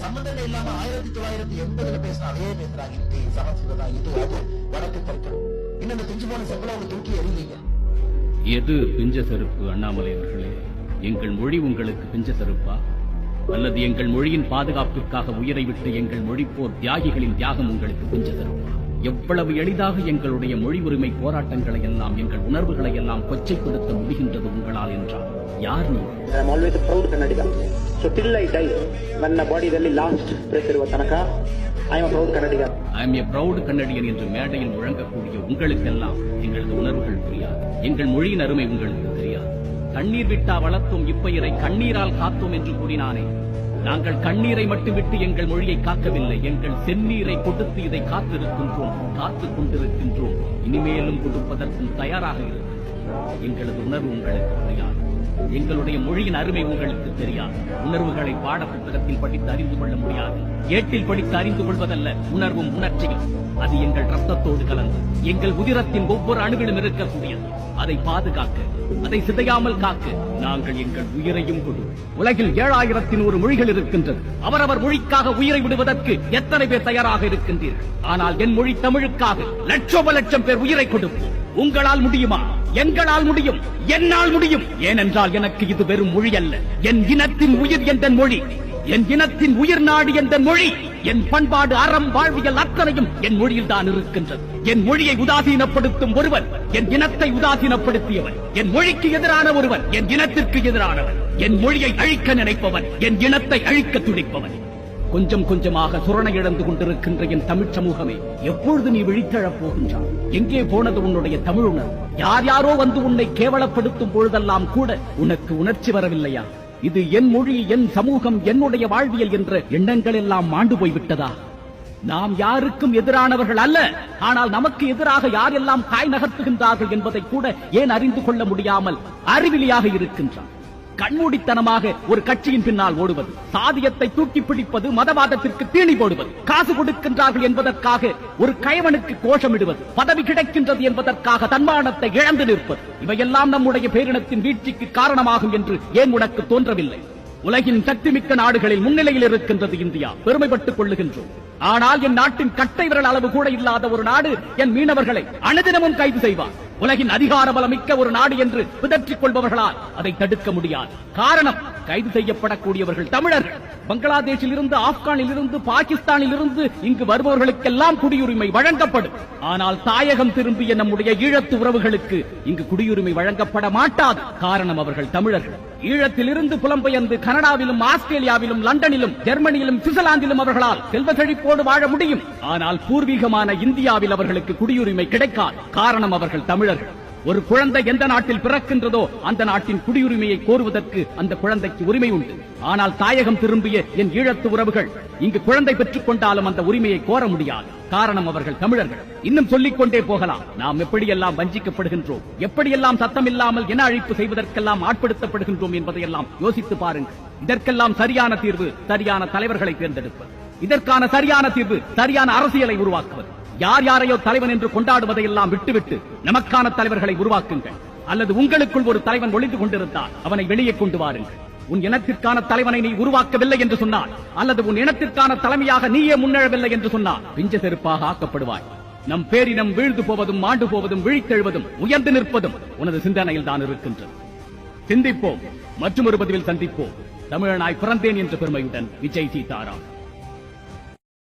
சம்பந்தமே இல்லாம ஆயிரத்தி தொள்ளாயிரத்தி எண்பதுல பேசின அதே பேசுறாங்க ஹிந்தி சமஸ்கிருதம் இது அது வடக்கு தெற்கு. இன்னும் இந்த பிஞ்சு போன செப்பல அவங்க தூக்கி எறிவீங்க எது பிஞ்ச செருப்பு அண்ணாமலை அவர்களே? எங்கள் மொழி உங்களுக்கு பிஞ்ச செருப்பா? அல்லது எங்கள் மொழியின் பாதுகாப்பிற்காக உயிரை விட்டு எங்கள் மொழிப்போர் தியாகிகளின் தியாகம் உங்களுக்கு பிஞ்ச செருப்பா? எவ்வளவு எளிதாக எங்களுடைய மொழி உரிமை போராட்டங்களை எல்லாம் எங்கள் உணர்வுகளை எல்லாம் கொச்சைப்படுத்த முடிகின்றது உங்களால் என்றால்? யார் கன்னடியன் என்று மேடையில் முழங்கக்கூடிய உங்களுக்கெல்லாம் எங்களது உணர்வுகள் புரியாது. எங்கள் மொழியின் அருமை உங்களுக்கு தெரியாது. கண்ணீர் விட்டா வளர்த்தோம் இப்பயிரை கண்ணீரால் காத்தோம் என்று கூறினானே. நாங்கள் கண்ணீரை மட்டும் விட்டு எங்கள் மொழியை காக்கவில்லை. எங்கள் செந்நீரை கொடுத்து இதை காத்திருக்கின்றோம். காத்துக் கொண்டிருக்கின்றோம். இனிமேலும் கொடுப்பதற்கும் தயாராக இருக்கின்றோம் எங்களது உணர்வு உங்களுக்கு தெரியாது எங்களுடைய மொழியின் அருமை உங்களுக்கு தெரியாது. உணர்வுகளை பாட புத்தகத்தில் படித்து அறிந்து கொள்ள முடியாது. ஏட்டில் படித்து அறிந்து கொள்வதல்ல உணர்வும் உணர்ச்சியும். அது எங்கள் ரத்தத்தோடு கலந்து எங்கள் உதிரத்தின் ஒவ்வொரு அணுகளும் இருக்கக்கூடியது. அதை பாதுகாக்க அதை சிதையாமல் காக்க நாங்கள் எங்கள் உயிரையும் கொடு. உலகில் ஏழாயிரத்தின் ஒரு மொழிகள் இருக்கின்றது அவரவர் மொழிக்காக உயிரை விடுவதற்கு எத்தனை பேர் தயாராக இருக்கின்றீர்கள்? ஆனால் என் மொழி தமிழுக்காக லட்சோப லட்சம் பேர் உயிரை கொடுப்போம். உங்களால் முடியுமா? எங்களால் முடியும் என்னால் முடியும். ஏனென்றால் எனக்கு இது வெறும் மொழி அல்ல. என் இனத்தின் உயிர் என்ற மொழி. என் இனத்தின் உயிர் நாடு என்ற மொழி. என் பண்பாடு அறம் வாழ்வியல் அத்தனையும் என் மொழியில் தான் இருக்கின்றது. என் மொழியை உதாசீனப்படுத்தும் ஒருவன் என் இனத்தை உதாசீனப்படுத்தியவன். என் மொழிக்கு எதிரான ஒருவன் என் இனத்திற்கு எதிரானவன். என் மொழியை அழிக்க நினைப்பவன் என் இனத்தை அழிக்க துடிப்பவன். கொஞ்சம் கொஞ்சமாக சுரணை இழந்து கொண்டிருக்கின்ற என் தமிழ் சமூகமே எப்பொழுது நீ விழித்தெழப் போகின்றாய்? எங்கே போனது உன்னுடைய தமிழுணர்வு யார் யாரோ வந்து உன்னை கேவலப்படுத்தும் பொழுதெல்லாம் கூட உனக்கு உணர்ச்சி வரவில்லையா? இது என் மொழி என் சமூகம் என்னுடைய வாழ்வியல் என்ற எண்ணங்கள் எல்லாம் மாண்டு போய்விட்டதா? நாம் யாருக்கும் எதிரானவர்கள் அல்ல. ஆனால் நமக்கு எதிராக யாரெல்லாம் காய் நகர்த்துகின்றார்கள் என்பதை கூட ஏன் அறிந்து கொள்ள முடியாமல் அறிவிலியாக இருக்கின்றான்? கண்மூடித்தனமாக ஒரு கட்சியின் பின்னால் ஓடுவது சாதியத்தை தூக்கி பிடிப்பது மதவாதத்திற்கு தீனி போடுவது காசு கொடுக்கின்றார்கள் என்பதற்காக ஒரு கயவனுக்கு கோஷமிடுவது பதவி கிடைக்கின்றது என்பதற்காக தன்மானத்தை இழந்து நிற்பது இவையெல்லாம் நம்முடைய பேரினத்தின் வீழ்ச்சிக்கு காரணமாகும் என்று ஏன் உனக்கு தோன்றவில்லை? உலகின் சக்திமிக்க நாடுகளில் முன்னிலையில் இருக்கின்றது இந்தியா பெருமைப்பட்டுக் கொள்ளுகின்றோம். ஆனால் என் நாட்டின் கட்டை விரல் அளவு கூட இல்லாத ஒரு நாடு என் மீனவர்களை அனுதினமும் கைது செய்வார். உலகின் அதிகார பலமிக்க ஒரு நாடு என்று பிதற்றிக் கொள்பவர்களால் அதை தடுக்க முடியாது. காரணம் கைது செய்யப்படக்கூடியவர்கள் தமிழர்கள் பங்களாதேஷில் இருந்து ஆப்கானில் இருந்து பாகிஸ்தானில் இருந்து இங்கு வருபவர்களுக்கெல்லாம் குடியுரிமை வழங்கப்படும். ஆனால் தாயகம் திரும்பிய நம்முடைய ஈழத்து உறவுகளுக்கு இங்கு குடியுரிமை வழங்கப்பட மாட்டாது. காரணம் அவர்கள் தமிழர்கள். ஈழத்திலிருந்து புலம்பெயர்ந்து கனடாவிலும் ஆஸ்திரேலியாவிலும் லண்டனிலும் ஜெர்மனியிலும் சுவிட்சர்லாந்திலும் அவர்களால் செல்வ செழிப்போடு வாழ முடியும். ஆனால் பூர்வீகமான இந்தியாவில் அவர்களுக்கு குடியுரிமை கிடைக்காது. காரணம் அவர்கள் தமிழர்கள். ஒரு குழந்தை எந்த நாட்டில் பிறக்கின்றதோ அந்த நாட்டின் குடியுரிமையை கோருவதற்கு அந்த குழந்தைக்கு உரிமை உண்டு. ஆனால் தாயகம் திரும்பிய என் ஈழத்து உறவுகள் இங்கு குழந்தை பெற்றுக் கொண்டாலும் அந்த உரிமையை கோர முடியாது. காரணம் அவர்கள் தமிழர்கள். இன்னும் சொல்லிக் கொண்டே போகலாம். நாம் எப்படியெல்லாம் வஞ்சிக்கப்படுகின்றோம்? எப்படியெல்லாம் சத்தம் இல்லாமல் என அழைப்பு செய்வதற்கெல்லாம் ஆட்படுத்தப்படுகின்றோம் என்பதையெல்லாம் யோசித்து பாருங்கள். இதற்கெல்லாம் சரியான தீர்வு சரியான தலைவர்களை தேர்ந்தெடுப்பது. இதற்கான சரியான தீர்வு சரியான அரசியலை உருவாக்குவது. யார் யாரையோ தலைவன் என்று கொண்டாடுவதை எல்லாம் விட்டுவிட்டு நமக்கான தலைவர்களை உருவாக்குங்கள். அல்லது உங்களுக்குள் ஒரு தலைவன் ஒளிந்து கொண்டிருந்தால் அவனை வெளியே கொண்டு வாருங்கள். உன் இனத்திற்கான தலைவனை நீ உருவாக்கவில்லை என்று சொன்னால் அல்லது உன் இனத்திற்கான தலைமையாக நீயே முன்னெழவில்லை என்று சொன்னால் பிஞ்ச செருப்பாக ஆக்கப்படுவாய். நம் பேரினம் வீழ்ந்து போவதும் மாண்டு போவதும் விழித்தெழுவதும் உயர்ந்து நிற்பதும் உனது சிந்தனையில் தான் இருக்கின்றது. சிந்திப்போம். மற்றும் ஒரு பதிவில் சந்திப்போம். தமிழனாய் பிறந்தேன் என்ற பெருமையுடன் விஜய் சீதாராம்.